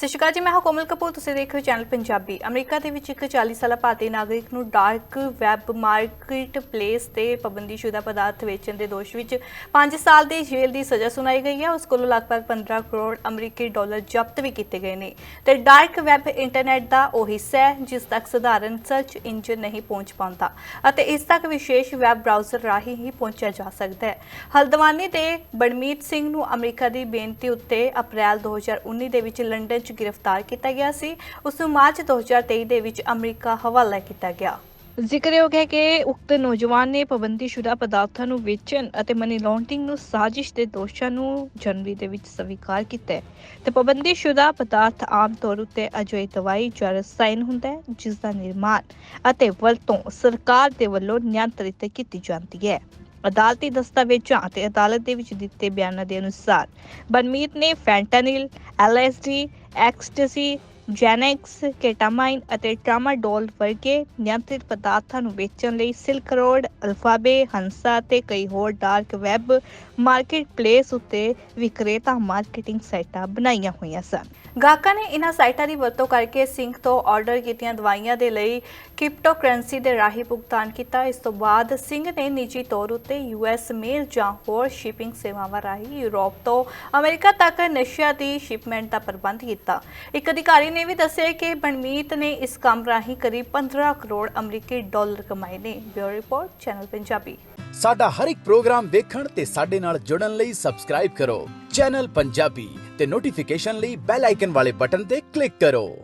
ਸਤਿ ਸ਼੍ਰੀ ਅਕਾਲ ਜੀ, ਮੈਂ ਹਾਂ ਕੋਮਲ ਕਪੂਰ, ਤੁਸੀਂ ਦੇਖ ਰਹੇ ਹੋ ਚੈਨਲ ਪੰਜਾਬੀ। ਅਮਰੀਕਾ ਦੇ ਵਿੱਚ ਇੱਕ 40 ਸਾਲਾ ਭਾਰਤੀ ਨਾਗਰਿਕ ਨੂੰ ਡਾਰਕ ਵੈਬ ਮਾਰਕੀਟ ਪਲੇਸ ਤੇ ਪਾਬੰਦੀਸ਼ੁਦਾ ਪਦਾਰਥ ਵੇਚਣ ਦੇ ਦੋਸ਼ ਵਿੱਚ 5 ਸਾਲ ਦੀ ਜੇਲ੍ਹ ਦੀ ਸਜ਼ਾ ਸੁਣਾਈ ਗਈ ਹੈ। ਉਸ ਕੋਲੋਂ ਲਗਭਗ 15 ਕਰੋੜ ਅਮਰੀਕੀ ਡਾਲਰ ਜ਼ਬਤ ਵੀ ਕੀਤੇ ਗਏ ਨੇ। ਤੇ ਡਾਰਕ ਵੈਬ ਇੰਟਰਨੈਟ ਦਾ ਉਹ ਹਿੱਸਾ ਹੈ ਜਿਸ ਤੱਕ ਸਧਾਰਨ ਸਰਚ ਇੰਜਨ ਨਹੀਂ ਪਹੁੰਚ ਪਾਉਂਦਾ ਅਤੇ ਇਸ ਤੱਕ ਵਿਸ਼ੇਸ਼ ਵੈਬ ਬ੍ਰਾਊਜ਼ਰ ਰਾਹੀਂ ਹੀ ਪਹੁੰਚਿਆ ਜਾ ਸਕਦਾ ਹੈ। ਹਲਦਵਾਨੀ ਦੇ ਬੜਮੀਤ ਸਿੰਘ ਨੂੰ ਅਮਰੀਕਾ ਦੀ ਬੇਨਤੀ ਉੱਤੇ ਅਪ੍ਰੈਲ 2019 ਦੇ ਵਿੱਚ ਲੰਡਨ 'ਚ ਗ੍ਰਿਫਤਾਰ ਕੀਤਾ ਗਿਆ ਸੀ। ਉਸ ਨੂੰ ਮਾਰਚ 2023 ਦੇ ਵਿੱਚ ਅਮਰੀਕਾ ਹਵਾਲਾ ਕੀਤਾ ਗਿਆ। ਜ਼ਿਕਰਯੋਗ ਹੈ ਕਿ ਉਕਤ ਨੌਜਵਾਨ ਨੇ ਪਾਬੰਦੀਸ਼ੁਦਾ ਪਦਾਰਥਾਂ ਨੂੰ ਵੇਚਣ ਅਤੇ ਮਨੀ ਲਾਂਡਰਿੰਗ ਨੂੰ ਸਾਜ਼ਿਸ਼ ਦੇ ਦੋਸ਼ਾਂ ਨੂੰ ਜਨਵਰੀ ਦੇ ਵਿੱਚ ਸਵੀਕਾਰ ਕੀਤਾ ਹੈ। ਤੇ ਪਾਬੰਦੀਸ਼ੁਦਾ ਪਦਾਰਥ ਆਮ ਤੌਰ ਉੱਤੇ ਅਜਿਹੀ ਦਵਾਈ ਜਾਂ ਰਸਾਇਣ ਹੁੰਦਾ ਹੈ ਜਿਸ ਦਾ ਨਿਰਮਾਣ ਅਤੇ ਵਰਤੋਂ ਸਰਕਾਰ ਦੇ ਵੱਲੋਂ ਨਿਯੰਤਰਿਤ ਕੀਤੀ ਜਾਂਦੀ ਹੈ। ਅਦਾਲਤੀ ਦਸਤਾਵੇਜ਼ਾਂ ਅਤੇ ਅਦਾਲਤ ਦੇ ਵਿੱਚ ਦਿੱਤੇ ਬਿਆਨਾਂ ਦੇ ਅਨੁਸਾਰ ਬਨਮੀਤ ਨੇ ਫੈਂਟਾਨਿਲ, ਐਲਐਸਡੀ, ਐਕਸਟਸੀ ਜੈਨੈਕਸ ਕੇਟਾਮਾਈਨ ਅਤੇ ਟਰਾਮਾਡੋਲ ਵਰਗੇ ਨਿਯੰਤਰਿਤ ਪਦਾਰਥਾਂ ਨੂੰ ਵੇਚਣ ਲਈ ਸਿਲਕ ਰੋਡ ਅਲਫਾਬੇ ਹੰਸਾ ਤੇ ਕਈ ਹੋਰ ਡਾਰਕ ਵੈਬ ਮਾਰਕੀਟ ਪਲੇਸ ਉੱਤੇ ਵਿਕਰੇਤਾ ਮਾਰਕੀਟਿੰਗ ਸਾਈਟਾਂ ਬਣਾਈਆਂ ਹੋਈਆਂ ਸਨ। ਗਾਹਕਾਂ ਨੇ ਇਹਨਾਂ ਸਾਈਟਾਂ ਦੀ ਵਰਤੋਂ ਕਰਕੇ ਸਿੰਕ ਤੋਂ ਆਰਡਰ ਕੀਤੀਆਂ ਦਵਾਈਆਂ ਦੇ ਲਈ ਕ੍ਰਿਪਟੋ ਕਰੰਸੀ ਦੇ ਰਾਹੀਂ ਭੁਗਤਾਨ ਕੀਤਾ। ਇਸ ਤੋਂ ਬਾਅਦ ਸਿੰਘ ਨੇ ਨਿੱਜੀ ਤੌਰ ਉੱਤੇ ਯੂਐਸ ਮੇਲ ਜਾਂ ਹੋਰ ਸ਼ਿਪਿੰਗ ਸੇਵਾਵਾਂ ਰਾਹੀਂ ਯੂਰਪ ਤੋਂ ਅਮਰੀਕਾ ਤੱਕ ਨਸ਼ਿਆਂ ਦੀ ਸ਼ਿਪਮੈਂਟ ਦਾ ਪ੍ਰਬੰਧ ਕੀਤਾ। ਇੱਕ ਅਧਿਕਾਰੀ ਨੇ ਵੀ ਦੱਸਿਆ ਕਿ ਬਨਮੀਤ ਨੇ ਇਸ ਕੰਮ ਰਾਹੀਂ ਕਰੀਬ 15 ਕਰੋੜ ਅਮਰੀਕੀ ਡਾਲਰ ਕਮਾਏ ਨੇ। Bureau report, channel Punjabi. ਸਾਡਾ ਹਰ ਇੱਕ ਪ੍ਰੋਗਰਾਮ ਦੇਖਣ ਤੇ ਸਾਡੇ ਨਾਲ ਜੁੜਨ ਲਈ ਸਬਸਕ੍ਰਾਈਬ ਕਰੋ। ਚੈਨਲ ਪੰਜਾਬੀ ਤੇ ਨੋਟੀਫਿਕੇਸ਼ਨ ਲਈ ਬੈਲ ਆਈਕਨ ਵਾਲੇ ਬਟਨ ਤੇ ਕਲਿੱਕ ਕਰੋ।